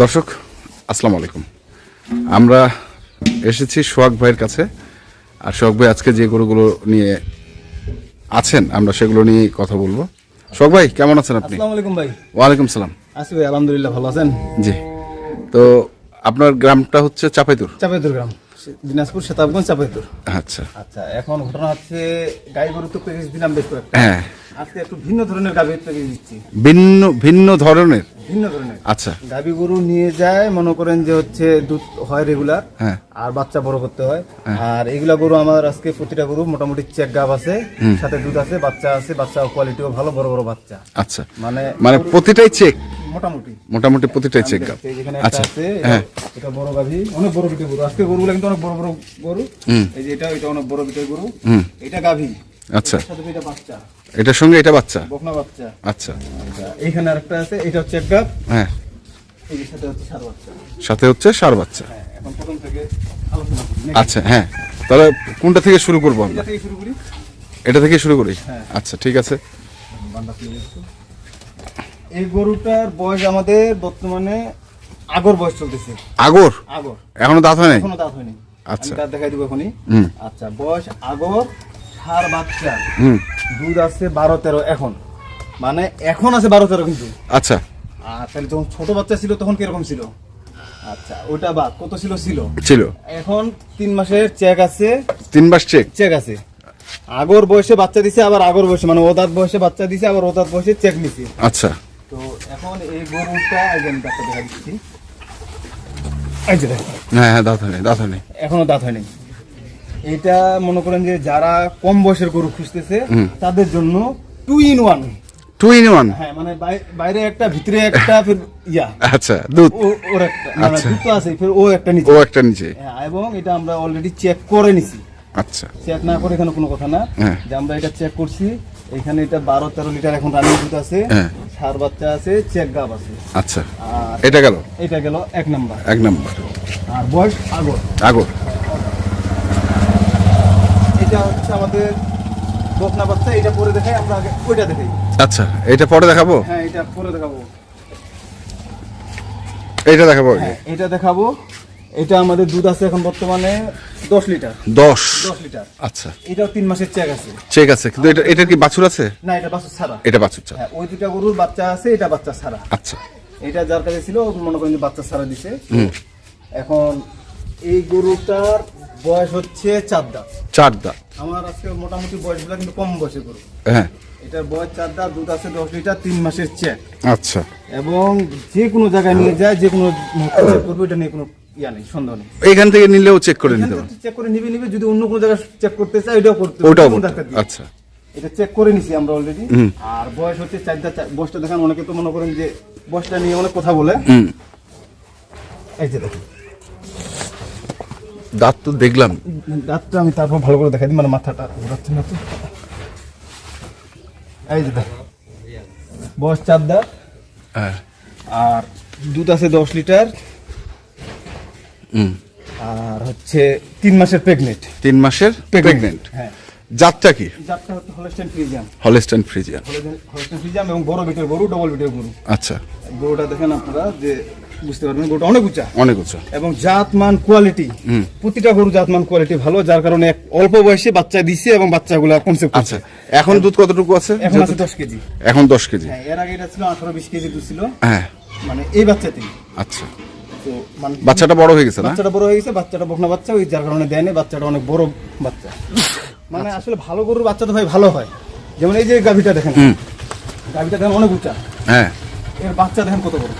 দর্শক আসসালামু আলাইকুম। আমরা এসেছি সোহাগ ভাইয়ের কাছে। আর সোহাগ ভাই আজকে যে গরুগুলো নিয়ে আছেন আমরা সেগুলো নিয়ে কথা বলব। সোহাগ ভাই কেমন আছেন আপনি? আসসালামু আলাইকুম ভাই। ওয়ালাইকুম সালাম। আসি ভাই আলহামদুলিল্লাহ ভালো আছেন? জি। তো আপনার গ্রামটা হচ্ছে চাপাইতুর? চাপাইতুর গ্রাম। দিনাজপুর সেতাবগঞ্জ চাপাইতুর আচ্ছা। আচ্ছা এখন ঘটনা হচ্ছে গাই গরু তো প্যাকেজ দিলাম বেশ কয়েকটা। হ্যাঁ। আজকে একটু ভিন্ন ধরনের গাভীর প্যাকেজ দিচ্ছি। ভিন্ন ভিন্ন ধরনের? ভিন্ন ধরনের। আচ্ছা। গাভী গরু নিয়ে যায় মনে করেন যে হচ্ছে দুধ হয় রেগুলার হ্যাঁ। আর বাচ্চা বড় করতে হয়। আর এগুলা গরু আমার আজকে প্রতিটা গরু মোটামুটি চেক গাব আছে সাথে দুধ আছে বাচ্চা আছে বাচ্চা কোয়ালিটিও ভালো বড় বড় বাচ্চা। আচ্ছা। মানে মানে প্রতিটাই চেক মোটামুটি। মোটামুটি প্রতিটাই চেক যেখানে আচ্ছা হ্যাঁ। এটা বড় গাভী অনেক বড় বিটের গরু। আজকে গরুগুলো কিন্তু অনেক বড় বড় গরু। এই যে এটা এটা অনেক বড় বিটের গরু। হুম। এটা গাভী। আচ্ছা। এটা বাচ্চা। এটার সঙ্গে এটা বাচ্চা? বকনা বাচ্চা। আচ্ছা। আচ্ছা এইখানে আরেকটা আছে এটা হচ্ছে এক গাব হ্যাঁ। এই যে সাথে হচ্ছে সার বাচ্চা। সাথে হচ্ছে সার বাচ্চা। হ্যাঁ এখন প্রথম থেকে আলোচনা করি। আচ্ছা হ্যাঁ। তাহলে কোনটা থেকে শুরু করব আমরা? এটা থেকে শুরু করি। এটা থেকে শুরু করি? হ্যাঁ। আচ্ছা ঠিক আছে। এই গরুটার বয়স আমাদের বর্তমানে আগর বয়স চলতেছে। আগর? আগর। এখনও দাঁত হয়নি? এখনও দাঁত হয়নি। আচ্ছা। দাঁত দেখাই দিব এখনই। আচ্ছা বয়স আগর সার বাচ্চা। হুম। দুধ আছে বারো তেরো এখন। মানে এখন আছে বারো তেরো কিন্তু। আচ্ছা। আর তাহলে যখন ছোট বাচ্চা ছিল তখন কীরকম ছিল? আচ্ছা ওটা বাদ। কত ছিল ছিল? ছিল। এখন তিন মাসের চেক আছে। তিন মাস চেক চেক আছে। আগর বয়সে বাচ্চা দিছে আবার আগর বয়সে মানে ওদাত বয়সে বাচ্চা দিছে আবার ওদাত বয়সে চেক নিছে। আচ্ছা। তো এখন এই গরুটা আমি দাঁতটা দেখা দিচ্ছি। হ্যাঁ হ্যাঁ দাঁত দাঁত এখনও দাঁত হয়নি এটা মনে করেন যে যারা কম বয়সের গরু খুঁজতেছে তাদের জন্য two in one two in one হ্যাঁ মানে বাইরে একটা ভিতরে একটা ফির ইয়া। আচ্ছা দুধ। ও ওর একটা। মানে আচ্ছা। দুটো আছে ফির ও একটা নিচে। ও একটা নিচে। হ্যাঁ, এবং এটা আমরা অলরেডি চেক করে নিছি। আচ্ছা। চেক না করে এখানে কোনো কথা না। হ্যাঁ। যে আমরা এটা চেক করছি। এখানে এটা বারো তেরো লিটার এখন রানিং দুধ আছে হ্যাঁ। সার বাচ্চা আছে চেক গাব আছে। আচ্ছা। এটা গেল? এটা গেল এক নাম্বার। এক নম্বর। আর বয়স আগর। আগর। এটা হচ্ছে আমাদের বকনা বাচ্চা এটা পরে দেখাই আমরা আগে ওইটা দেখাই। আচ্ছা এটা পরে দেখাবো? হ্যাঁ এটা পরে দেখাবো। এটা দেখাবো হ্যাঁ এটা দেখাবো। এটা আমাদের দুধ আছে এখন বর্তমানে দশ লিটার। দশ? দশ লিটার। আচ্ছা। এটাও তিন মাসের চেক আছে। চেক আছে কিন্তু এটা এটার কি বাছুর আছে? না এটা বাচ্চা ছাড়া। এটা বাছুর চাল হ্যাঁ ওই দুটা গরুর বাচ্চা আছে এটা বাচ্চা ছাড়া। আচ্ছা। এটা যার কাছে ছিল মনে করেন যে বাচ্চা ছাড়া দিছে। এখন এই গরুটার বয়স হচ্ছে চার দাঁত। চার দাঁত। আমার আজকে মোটামুটি বয়সগুলো কিন্তু কম বয়সের গরু। হ্যাঁ। এটার বয়স চার দাঁত দুধ আছে দশ লিটার তিন মাসের চেক। আচ্ছা। এবং যে কোনো জায়গায় নিয়ে যায় যে কোনো চেক করবে এটা নিয়ে কোনো ইয়া নেই সন্দেহ নেই। এইখান থেকে নিলেও চেক করে নিতে পারব চেক করে নিবে নিবে যদি অন্য কোনো জায়গায় চেক করতে চায় ওটাও করতে ওটাও। আচ্ছা। এটা চেক করে নিছি আমরা অলরেডি আর বয়স হচ্ছে চারটা বয়সটা দেখান অনেকে তো মনে করেন যে বয়সটা নিয়ে অনেক কথা বলে। এই যে দেখুন। দাঁত তো দেখলাম। দাঁতটা আমি তারপর ভালো করে দেখাই দিই মানে মাথাটা ঘোরাচ্ছে না তো। এই যে দেখো বয়স চার দাঁত হ্যাঁ। আর দুধ আছে দশ লিটার। আর হচ্ছে তিন মাসের প্রেগনেন্ট তিন মাসের প্রেগনেন্ট হ্যাঁ। জাতটা কি? জাতটা হচ্ছে Holstein Friesian Holstein Friesian Holstein Friesian এবং বড় বিটের গরু ডবল বিটের গরু। আচ্ছা। গরুটা দেখেন আপনারা যে বুঝতে পারবেন গরুটা অনেক উঁচা। অনেক উঁচু। এবং জাতমান কোয়ালিটি প্রতিটা গরু জাতমান কোয়ালিটি ভালো যার কারণে অল্প বয়সে বাচ্চা দিছে এবং বাচ্চাগুলো কনসেপ্ট আচ্ছা। এখন দুধ কতটুকু আছে? এখন আছে দশ কেজি। এখন দশ কেজি। হ্যাঁ এর আগে এটা ছিল আঠারো বিশ কেজি দুধ ছিল। হ্যাঁ। মানে এই বাচ্চাতেই। আচ্ছা। মানে বাচ্চাটা বড় হয়ে গেছে না? বাচ্চাটা বড় হয়ে গেছে বাচ্চাটা বকনা বাচ্চা ওই যার কারণে দেয়নি বাচ্চাটা অনেক বড় বাচ্চা। মানে আসলে ভালো গরুর বাচ্চা তো ভাই ভালো হয়। যেমন এই যে গাভিটা দেখেন। গাভিটা দেখেন অনেক উঁচা। হ্যাঁ। এর বাচ্চা দেখেন কত বড়।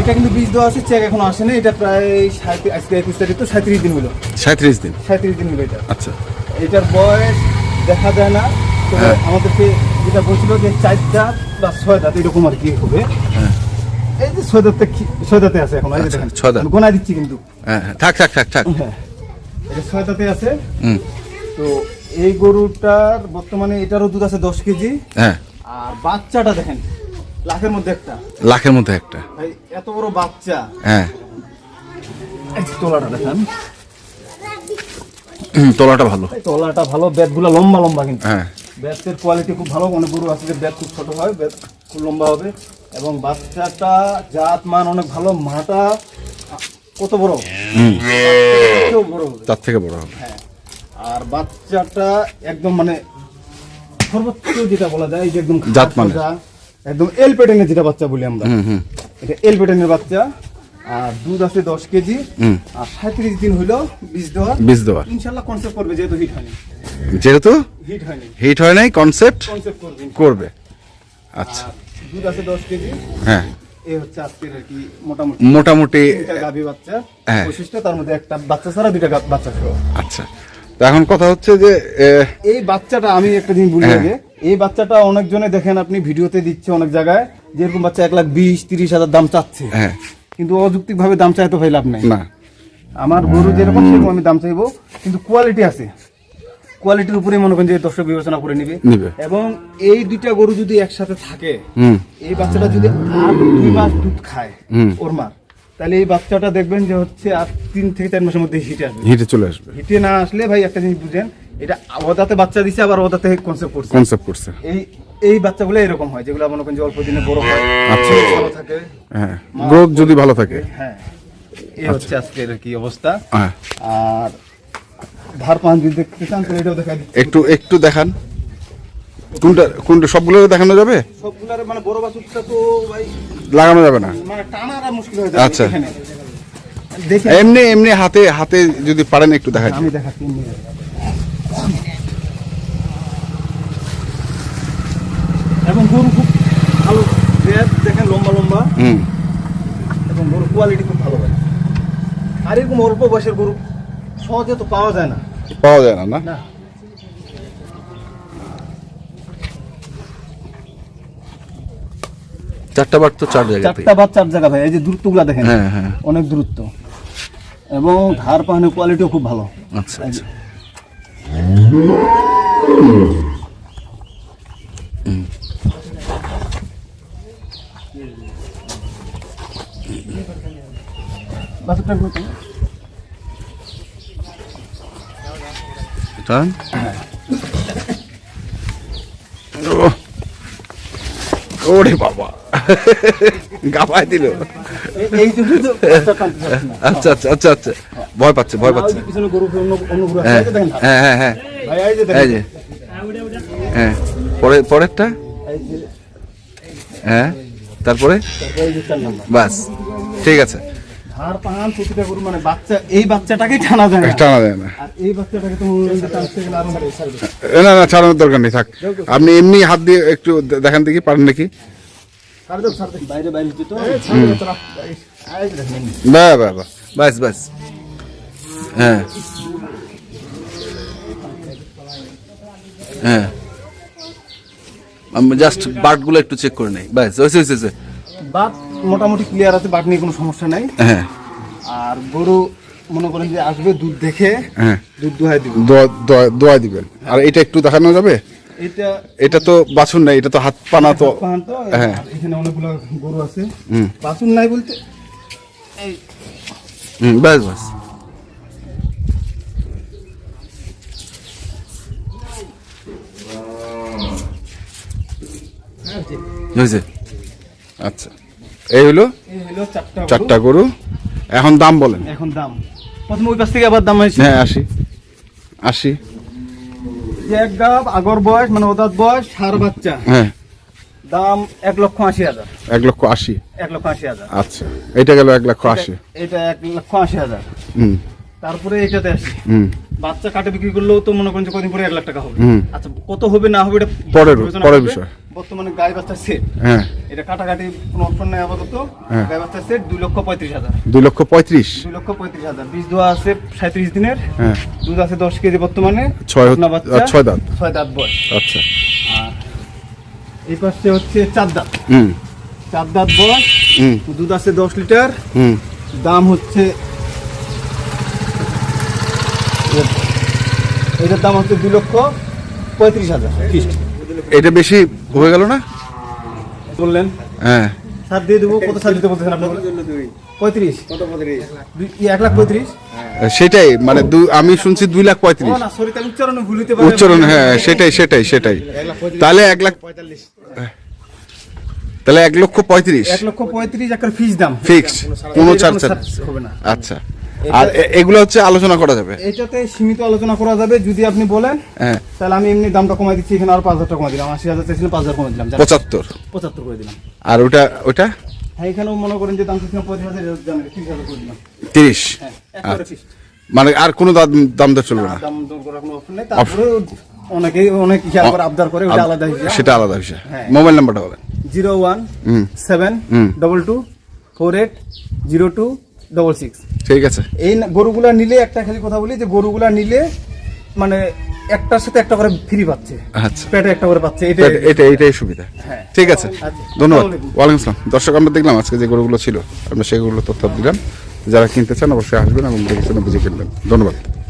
এটা কিন্তু বীজ দেওয়া আছে চেক এখনও আসেনি। এটা প্রায় আজকে একুশ তারিখ তো সাঁত্রিশ দিন হলো। সাঁত্রিশ দিন। সাঁত্রিশ দিন হলো এটা। আচ্ছা। এটার বয়স দেখা যায় না। তো হ্যাঁ। আমাদেরকে যেটা বলছিল যে চার দাঁত বা ছয় দাঁত এরকম আর কি হবে। হ্যাঁ। এই যে আছে এখন এই যে আচ্ছা, দেখেন। গোনা দিচ্ছি কিন্তু। হ্যাঁ হ্যাঁ, থাক থাক থাক থাক। হ্যাঁ। এটা আছে। হুম। তো এই গরুটার বর্তমানে এটারও দুধ আছে দশ কেজি। হ্যাঁ। আর বাচ্চাটা দেখেন লাখের মধ্যে একটা। লাখের মধ্যে একটা। ভাই এত বড় বাচ্চা। হ্যাঁ। তোলাটা দেখেন। তলাটা ভালো। তোলাটা ভালো। লম্বা লম্বা কিন্তু। হ্যাঁ। ব্যাটের কোয়ালিটি খুব ভালো। অনেক গরু আছে যে ব্যাট খুব ছোট হয় ব্যাট খুব লম্বা হবে। এবং বাচ্চাটা জাত মান অনেক ভালো মাটা কত বড় বড় তার থেকে বড় হবে। হ্যাঁ। আর বাচ্চাটা একদম মানে সর্বোচ্চ যেটা বলা যায় যে একদম জাত মানে। একদম এল প্যাটার্নের যেটা বাচ্চা বলি আমরা। এটা এল প্যাটার্নের বাচ্চা। আর দুধ আছে দশ কেজি। আর সাঁত্রিশ দিন হইল বীজ দেওয়া বীজ দেওয়ার। ইনশাল্লাহ কনসেপ্ট করবে যেহেতু হিট হয়নি। যেহেতু হিট হয়নি। হিট হয় নাই কনসেপ্ট কনসেপ্ট করবে করবে। আচ্ছা। দুধ আছে দশ কেজি। হ্যাঁ। মোটামুটি হ্যাঁ। তার মধ্যে একটা বাচ্চা ছাড়া দুইটা বাচ্চা আচ্ছা। তো এখন কথা হচ্ছে যে এই বাচ্চাটা আমি একটা জিনিস বলি হ্যাঁ। আগে এই বাচ্চাটা অনেকজনে দেখেন আপনি ভিডিওতে দিচ্ছে অনেক জায়গায় যেরকম বাচ্চা এক লাখ বিশ তিরিশ হাজার দাম চাচ্ছে। হ্যাঁ। কিন্তু অযৌক্তিক ভাবে দাম চাইতে ভাই লাভ নাই। না। আমার গরু যেরকম সেরকম আমি দাম চাইব কিন্তু কোয়ালিটি আছে। কোয়ালিটির উপরে মনে করেন যে দর্শক বিবেচনা করে নিবে। এবং এই দুইটা গরু যদি একসাথে থাকে এই বাচ্চাটা যদি আর দুই মাস দুধ খায় ওর মার তাহলে এই বাচ্চাটা দেখবেন যে হচ্ছে আর তিন থেকে চার মাসের মধ্যে হিটে আসবে। হিটে চলে আসবে। হিটে না আসলে ভাই একটা জিনিস বুঝেন এটা ওদাতে বাচ্চা দিছে আবার ওদাতে কনসেপ্ট করছে। কনসেপ্ট করছে। এই এই বাচ্চাগুলো এরকম হয় যেগুলো মনে করেন যে অল্প দিনে বড় হয়। আচ্ছা। ভালো থাকে হ্যাঁ গ্রোথ যদি ভালো থাকে। হ্যাঁ। এই হচ্ছে আজকের কি অবস্থা। হ্যাঁ। আর ধার পান যদি দেখতে চান তাহলে এটাও দেখা একটু একটু দেখান। কোনটা কোনটা সবগুলো দেখানো যাবে? মানে বড় বাছুরটা তো ভাই লাগানো যাবে না? মানে টানাটা মুশকিল হয়ে যাবে আচ্ছা। এমনি এমনি হাতে হাতে যদি পারেন একটু দেখাই আমি দেখাচ্ছি এবং গরু খুব ভালো দেখেন লম্বা লম্বা। হুম। এবং গরুর কোয়ালিটি খুব ভালো হয় আর এরকম অল্প বয়সের গরু সহজে তো পাওয়া যায় না। পাওয়া যায় না না? চারটা বার তো চার জায়গাতে চারটা বা চার জায়গা ভাই এই যে দূরত্বগুলো দেখেন হ্যাঁ হ্যাঁ। অনেক দূরত্ব। এবং ধার পাহানের কোয়ালিটিও খুব ভালো। আচ্ছা আচ্ছা একটু দেখুন। টান ওরে বাবা। গাবায় দিল। না। আচ্ছা আচ্ছা আচ্ছা আচ্ছা। ভয় পাচ্ছে ভয় পাচ্ছে। যে পিছনে গরু অন্য অন্য গরু আছে, হ্যাঁ। হ্যাঁ হ্যাঁ হ্যাঁ। হ্যাঁ। পরে পরেরটা? হ্যাঁ। তারপরে। বাস। ঠিক আছে। ধার পাহান প্রতিটা গরু মানে বাচ্চা এই বাচ্চাটাকেই টানা যায় না। টানা যায় না। আর এই বাচ্চাটাকে তো টানতে গেলে আরও না না ছাড়ানোর দরকার নেই থাক। আপনি এমনি হাত দিয়ে একটু দেখান দেখি পারেন নাকি। বাইরে বাইরে তো বা বা বা। বাস বাস। হ্যাঁ। হ্যাঁ। আমি জাস্ট বার্ডগুলো একটু চেক করে নেই। বাস হয়েছে। বাট মোটামুটি ক্লিয়ার আছে বাট নিয়ে কোনো সমস্যা নাই। হ্যাঁ। আর গরু মনে করেন যে আসবে দুধ দেখে হ্যাঁ। দুধ দুহাই দিবে। দোয়া দিবেন। আর এটা একটু দেখানো যাবে? এটা এটা তো বাছুর নাই এটা তো হাত পানা তো। হ্যাঁ। এখানে অনেকগুলো গরু আছে। হুম। নাই বলতে? হুম বাস বাস আচ্ছা। এই হলো চারটা গরু। এখন দাম বলেন। এখন দাম। প্রথমে ওই পাশ থেকে আবার দাম হয়েছে। হ্যাঁ আসি। আসি। এক গাব আগর বয়স মানে ওদাত বয়স সার বাচ্চা। হ্যাঁ। দাম এক লক্ষ আশি হাজার। এক লক্ষ আশি। এক লক্ষ আশি হাজার। আচ্ছা। এটা গেল এক লক্ষ আশি। এটা এক লক্ষ আশি হাজার। হুম। তারপরে এটাতে আসি। হুম। বাচ্চা কাটে বিক্রি করলেও তো মনে করেন যে কদিন পরে এক লাখ টাকা হবে। আচ্ছা কত হবে না হবে এটা পরের- পরের বিষয়। বর্তমানে গাই বাচ্চা সেট হ্যাঁ। এটা কাটাকাটি কোনো অপশন নেই আপাতত। গাই বাচ্চা সেট দুই লক্ষ পঁয়ত্রিশ হাজার। দুই লক্ষ পঁয়ত্রিশ। দুই লক্ষ পঁয়ত্রিশ হাজার। বীজ দেওয়া আছে সাঁত্রিশ দিনের। হ্যাঁ। দুধ আছে দশ কেজি বর্তমানে। ছয় বাচ্চা ছয় দাঁত। ছয় দাঁত বয়স। আচ্ছা। আর এই পাশে হচ্ছে চার দাঁত। হুম। চার দাঁত বয়স। হুম। দুধ আছে দশ লিটার। হুম। দাম হচ্ছে এটার দাম হচ্ছে দুই লক্ষ পঁয়ত্রিশ হাজার। এটা বেশি হয়ে গেল না? বললেন। হ্যাঁ। সার দিয়ে দেবো কত সার দিতে বলতেছেন আপনি পঁয়ত্রিশ। দুই- ই, এক লাখ পঁয়ত্রিশ? সেটাই মানে আমি শুনছি দুই লাখ পঁয়ত্রিশ। উচ্চারণে হ্যাঁ সেটাই সেটাই সেটাই। তাহলে এক লাখ তাহলে এক লক্ষ পঁয়ত্রিশ। এক লক্ষ পঁয়ত্রিশ একটা ফিস দাম। ফিক্সড কোনো ছাড়। হবে না। আচ্ছা। আর এগুলো হচ্ছে আলোচনা করা যাবে। এটাতে সীমিত আলোচনা করা যাবে যদি আপনি বলেন হ্যাঁ। তাহলে আমি এমনি দামটা কমাই দিচ্ছি এখানে আরও পাঁচ হাজার টাকা কমাই দিলাম আশি হাজার চাইছিলাম পাঁচ হাজার কমাই দিলাম পঁচাত্তর। পঁচাত্তর করে দিলাম। আর ওটা ওটা? হ্যাঁ এখানেও মনে করেন যে দাম চাইছিলাম পঁচিশ হাজার দাম তিরিশ হাজার করে দিলাম। তিরিশ? হ্যাঁ মানে আর কোনো দাম দাম দর চলবে না? দাম দর করার কোনো অপশন নেই। তারপরে অনেকেই অনেক হিসাব করে আবদার করে ওটা আলাদা হিসাব। সেটা আলাদা বিষয় হ্যাঁ। মোবাইল নাম্বারটা বলেন। Zero one seven. Double two four eight zero two double six ঠিক আছে। এই গরুগুলা নিলে একটা খালি কথা বলি যে গরুগুলা নিলে মানে একটার সাথে একটা করে ফ্রি পাচ্ছে। আচ্ছা। পেটে একটা করে পাচ্ছে এটা এটা এটা এটাই সুবিধা। হ্যাঁ। ঠিক আছে। আচ্ছা। ধন্যবাদ। ওয়ালাইকুম আসসালাম। দর্শক আমরা দেখলাম আজকে যে গরুগুলো ছিল আমরা সেগুলো তথ্য দিলাম। যারা কিনতে চান অবশ্যই আসবেন এবং দেখে বুঝে কিনবেন। ধন্যবাদ।